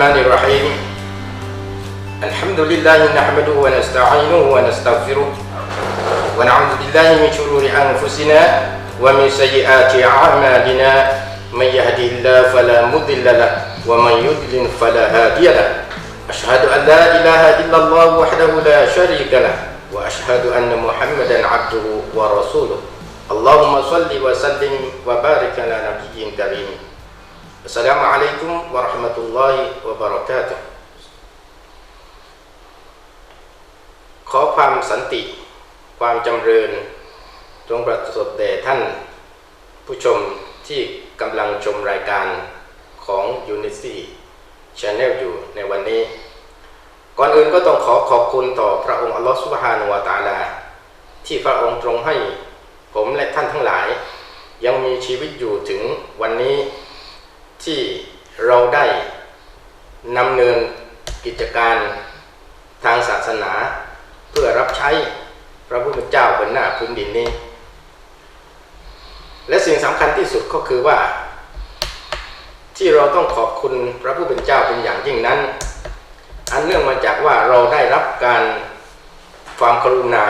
الرحمن الرحيم. الحمد لله نحمده ونستعينه ونستغفره ونعوذ بالله من شرور أنفسنا ومن سيئات أعمالنا. من يهده الله فلا مضل له ومن يضلل فلا هادي له. أشهد أن لا إله إلا الله وحده لا شريك له وأشهد أن محمدا عبده ورسوله. اللهم صل وسلم وبارك على نبي كريم السلام عليكم ورحمة الله وبركاته ขอความสันติ ความจำเริญจงประสบแด่ท่าน ผู้ชมที่กำลังชมรายการของ Unity Channel อยู่ในวันนี้ ก่อนอื่นก็ต้องขอขอบคุณต่อพระองค์อัลลอฮฺสุบฮานุวะตะอาลา ที่พระองค์ทรงให้ผมและท่านทั้งหลาย ยังมีชีวิตอยู่ถึงวันนี้ ที่เราได้นำเนินกิจการทางศาสนา เพื่อรับใช้พระผู้เป็นเจ้าบนหน้าพื้นดินนี้ และสิ่งสำคัญที่สุดก็คือว่า ที่เราต้องขอบคุณพระผู้เป็นเจ้าเป็นอย่างยิ่งนั้น อันเนื่องมาจากว่าเราได้รับการความกรุณา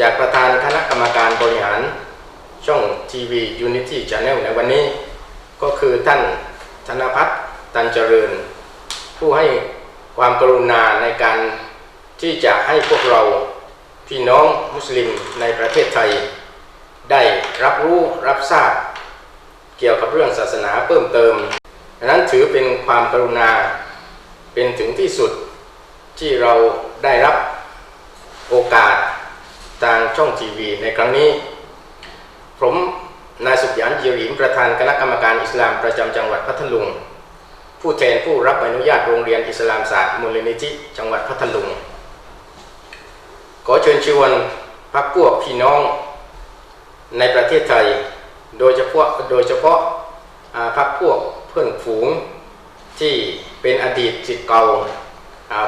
จากประธานคณะกรรมการบริหารช่องทีวี Unity Channel ในวันนี้ ก็คือท่านธนพัฒน์ตันเจริญ ผู้ให้ความกรุณาในการที่จะให้พวกเราพี่น้องมุสลิมในประเทศไทย ได้รับรู้รับทราบ เกี่ยวกับเรื่องศาสนาเพิ่มเติมดังนั้นถือเป็นความกรุณาเป็นถึงที่สุดที่เราได้รับโอกาสทางช่องทีวีในครั้งนี้ ผม นายสุขยานเยียริมประธานคณะกรรมการอิสลามประจำจังหวัดพัทลุง ผู้แทนผู้รับอนุญาตโรงเรียนอิสลามศาสตร์มูลนิธิจังหวัดพัทลุง ขอเชิญชวนพักพวกพี่น้องในประเทศไทย โดยเฉพาะโดยเฉพาะาพักพวกเพื่อนฝูงที่เป็นอดีตสิทธิ์เก่า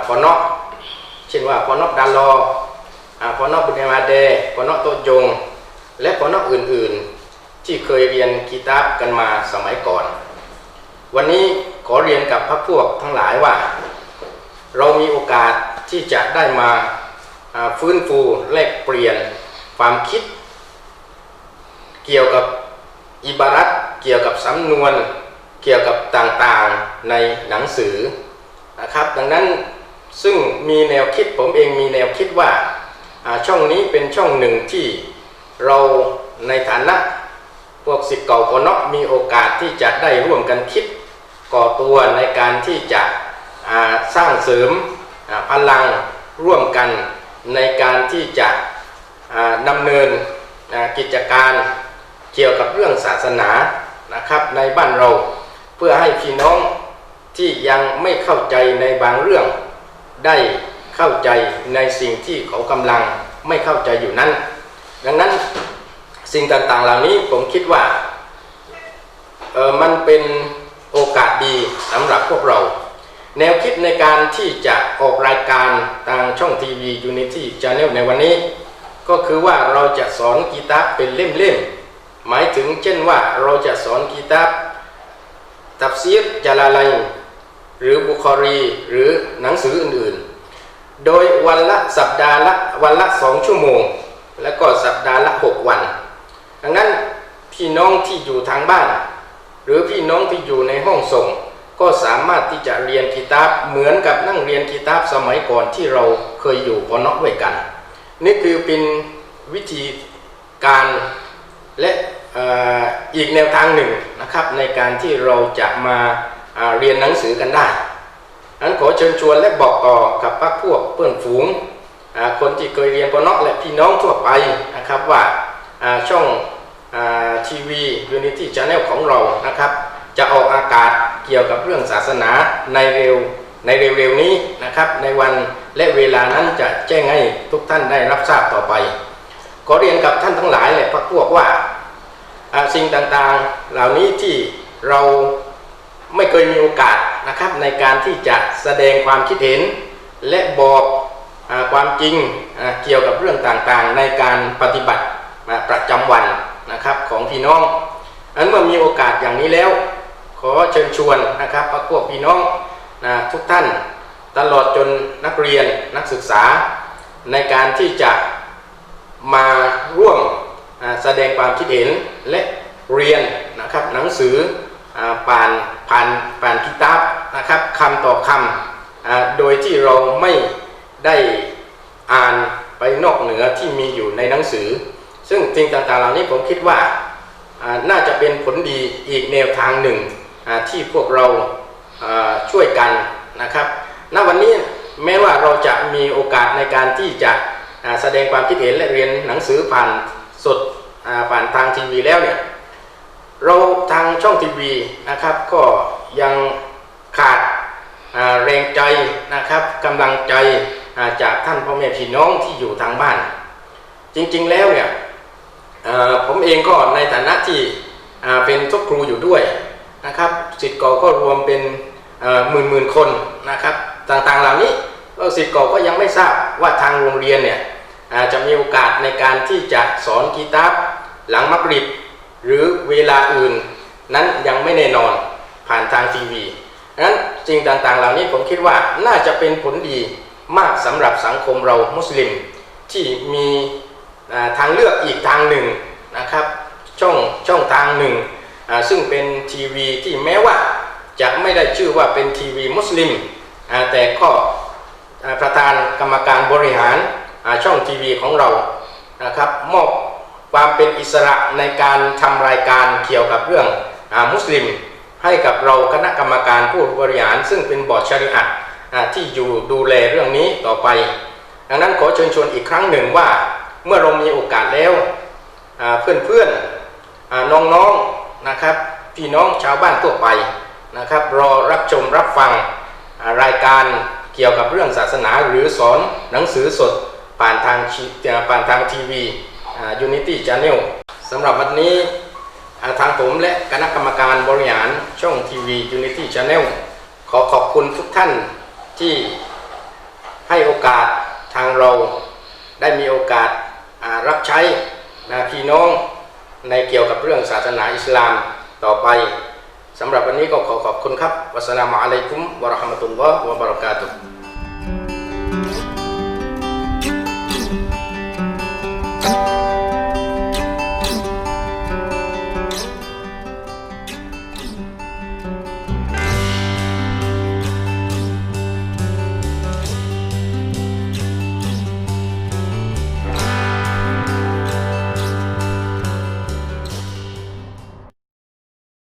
พอนอกเช่นว่าพอนอกดาลอพอนอกบุญมาเดพอนอกโตยง และพอนอกอื่นๆ ที่เคยเรียนกีตาร์กันมาสมัยก่อน วันนี้ขอเรียนกับพักพวกทั้งหลายว่า เรามีโอกาสที่จะได้มาฟื้นฟูแลกเปลี่ยนความคิด เกี่ยวกับอิบารัตเกี่ยวกับสำนวน เกี่ยวกับต่างๆในหนังสือนะครับ ดังนั้นซึ่งมีแนวคิดผมเองมีแนวคิดว่าช่องนี้เป็นช่องหนึ่งที่เราในฐานะ พวกสิทธิ์เก่าคนนอกมีโอกาสที่จะได้ร่วมกันคิดก่อตัวในการที่จะสร้างเสริมพลังร่วมกันในการที่จะดำเนินกิจการเกี่ยวกับเรื่องศาสนานะครับในบ้านเราเพื่อให้พี่น้องที่ยังไม่เข้าใจในบางเรื่อง ได้เข้าใจในสิ่งที่เขากำลังไม่เข้าใจอยู่นั้น ดังนั้น สิ่งต่างๆ เหล่านี้ผมคิดว่าเออมันเป็นโอกาสดีสำหรับพวกเรา แนวคิดในการที่จะออกรายการทางช่องทีวี Unity Channel ในวันนี้ ก็คือว่าเราจะสอนกีตาร์เป็นเล่มๆ หมายถึงเช่นว่าเราจะสอนกีตาร์ตับซีรจาลาลัยหรือบุคอรีหรือหนังสืออื่นๆ โดยวันละสัปดาห์ละวันละสองชั่วโมง แล้วก็สัปดาห์ละหกวัน ดังนั้นพี่น้องที่อยู่ทางบ้าน หรือพี่น้องที่อยู่ในห้องส่ง ก็สามารถที่จะเรียนกีตาร์เหมือนกับนั่งเรียนกีตาร์สมัยก่อนที่เราเคยอยู่พอนอกด้วยกัน นี่คือเป็นวิธีการและอ,อีกแนวทางหนึ่งนะครับในการที่เราจะมาาเรียนหนังสือกันได้นั้นขอเชิญชวนและบอกต่อกับพรรคพวกเพื่อนฝูงคนที่เคยเรียนปนอกและพี่น้องทั่วไปนะครับว่า ช่องทีวี Unity Channel ของเรานะครับ จะออกอากาศเกี่ยวกับเรื่องศาสนาในเร็วในเร็วๆนี้นะครับ ในวันและเวลานั้นจะแจ้งให้ทุกท่านได้รับทราบต่อไป ขอเรียนกับท่านทั้งหลายและพรรคพวกว่าสิ่งต่างๆ เหล่านี้ที่เราไม่เคยมีโอกาสนะครับ ในการที่จะแสดงความคิดเห็น และบอกอความจริงเกี่ยวกับเรื่องต่างๆ ในการปฏิบัติ ประจำวันนะครับของพี่น้องอันเมื่อมีโอกาสอย่างนี้แล้ว ขอเชิญชวนนะครับพรรคพวกพี่น้องนะทุกท่านตลอดจนนักเรียนนักศึกษาในการที่จะมาร่วมแสดงความคิดเห็นและเรียนนะครับหนังสือผ่านผ่านผ่านกิตาบนะครับคำต่อคำโดยที่เราไม่ได้อ่านไปนอกเหนือที่มีอยู่ในหนังสือ ซึ่งสิ่งต่างๆเหล่านี้ผมคิดว่าน่าจะเป็นผลดีอีกแนวทางหนึ่งที่พวกเราช่วยกันนะครับ ณ วันนี้แม้ว่าเราจะมีโอกาสในการที่จะแสดงความคิดเห็นและเรียนหนังสือผ่านสดผ่านทางทีวีแล้วเนี่ย เราทางช่องทีวีนะครับก็ยังขาดแรงใจนะครับกำลังใจจากท่านพ่อแม่พี่น้องที่อยู่ทางบ้าน จริงๆแล้วเนี่ย ผมเองก็ในฐานะที่เป็นทบครูอยู่ด้วยนะครับสิทธิ์เก่าก็รวมเป็นหมื่นหมื่นๆคนนะครับต่างๆเหล่านี้สิทธิ์เก่าก็ยังไม่ทราบว่าทางโรงเรียนเนี่ยจะมีโอกาสในการที่จะสอนกีตาร์หลังมักริบหรือเวลาอื่นนั้นยังไม่แน่นอนผ่านทางทีวีดังนั้นสิ่งต่างๆ เหล่านี้ผมคิดว่าน่าจะเป็นผลดีมากสำหรับสังคมเรามุสลิมที่มี ทางเลือกอีกทางหนึ่งนะครับช่องช่องทางหนึ่งซึ่งเป็นทีวีที่แม้ว่าจะไม่ได้ชื่อว่าเป็นทีวีมุสลิมแต่ก็อ่าประธานกรรมการบริหารช่องทีวีของเรานะครับมอบความเป็นอิสระในการทำรายการเกี่ยวกับเรื่องอมุสลิม ให้กับเราคณะกรรมการผู้บริหาร ซึ่งเป็นบอร์ดชริอะห์ที่อยู่ดูแลเรื่องนี้ต่อไป ดังนั้นขอเชิญชวนอีกครั้งหนึ่งว่า เมื่อเรามีโอกาสแล้วเพื่อนเพื่อนๆอ่าน้องๆนะครับ พี่น้องชาวบ้านทั่วไปนะครับ รอรับชมรับฟังรายการเกี่ยวกับเรื่องศาสนาหรือสอนหนังสือสดผ่านทางผ่านทางทีวียูนิตี้ชาแนลสำหรับวันนี้ทางผมและคณะกรรมการบริหารช่องทีวียูนิตี้ชาแนลขอขอบคุณทุกท่านที่ให้โอกาสทางเราได้มีโอกาส รับใช้นะพี่น้องในเกี่ยวกับเรื่องศาสนาอิสลามต่อไปสำหรับวันนี้ก็ขอขอบคุณครับวัสลามุอะลัยกุมวะราะห์มะตุลลอฮ์วะบะเราะกาตุฮ์